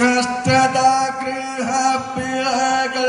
കഷ്ടത ഗൃഹ പിഴകൾ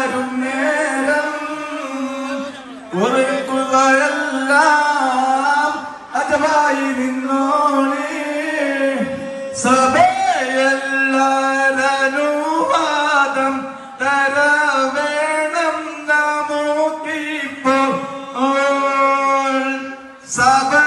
വരും നേരം ഉറക്കുകയെല്ലാം അഥവായി തരവേണം സഭ